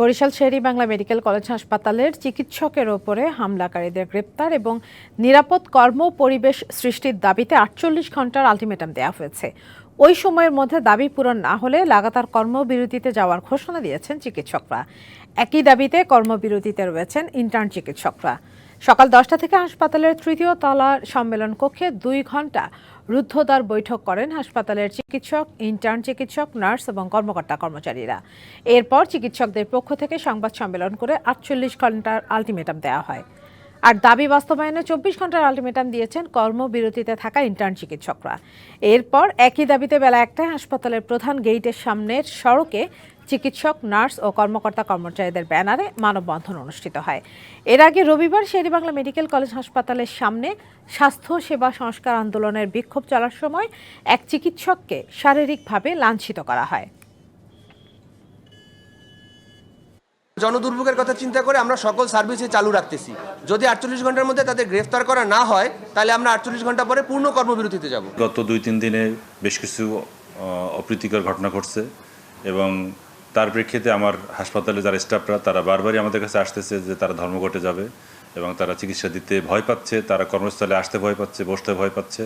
Barishal Sherry Bangla medical college হাসপাতালের চিকিৎসকের ওপরে হামলাকারীদের গ্রেপ্তার এবং নিরাপদ কর্ম পরিবেশ সৃষ্টির দাবিতে আটচল্লিশ ঘণ্টার আলটিমেটাম দেওয়া হয়েছে। ওই সময়ের মধ্যে দাবি পূরণ না হলে লাগাতার কর্মবিরতিতে যাওয়ার ঘোষণা দিয়েছেন চিকিৎসকরা। একই দাবিতে কর্মবিরতিতে রয়েছেন ইন্টার্ন চিকিৎসকরা। সকাল দশটা থেকে হাসপাতালের তৃতীয় তলার সম্মেলন কক্ষে দুই ঘণ্টা রুদ্ধদ্বার বৈঠক করেন হাসপাতালের চিকিৎসক ইন্টার্ন চিকিৎসক, নার্স এবং কর্মকর্তা কর্মচারীরা। এরপর চিকিৎসকদের পক্ষ থেকে সংবাদ সম্মেলন করে আটচল্লিশ ঘণ্টার আলটিমেটাম দেওয়া হয়। আর দাবি বাস্তবায়নে চব্বিশ ঘণ্টার আলটিমেটাম দিয়েছেন কর্মবিরতিতে থাকা ইন্টার্ন চিকিৎসকরা। এরপর একই দাবিতে বেলা একটায় হাসপাতালের প্রধান গেইটের সামনের সড়কে চিকিৎসক, নার্স ও কর্মকর্তা কর্মচারীদের ব্যানারে মানববন্ধন অনুষ্ঠিত হয়। এর আগে রবিবার শেরেবাংলা মেডিকেল কলেজ হাসপাতালের সামনে স্বাস্থ্য সেবা সংস্কার আন্দোলনের বিক্ষোভ চলার সময় এক চিকিৎসককে শারীরিকভাবে লাঞ্ছিত করা হয়। জনদুর্ভোগের কথা চিন্তা করে আমরা সকল সার্ভিসে চালু রাখতেছি। যদি আটচল্লিশ ঘণ্টার মধ্যে তাদের গ্রেফতার করা না হয়, তাহলে আমরা আটচল্লিশ ঘণ্টা পরে পূর্ণ কর্মবিরতিতে যাব। গত দুই তিন দিনে বেশ কিছু অপ্রীতিকর ঘটনা ঘটছে এবং তার প্রেক্ষিতে আমার হাসপাতালে যারা স্টাফরা, তারা বারবারই আমাদের কাছে আসতেছে যে তারা ধর্মঘটে যাবে এবং তারা চিকিৎসা দিতে ভয় পাচ্ছে, তারা কর্মস্থলে আসতে ভয় পাচ্ছে, বসতে ভয় পাচ্ছে।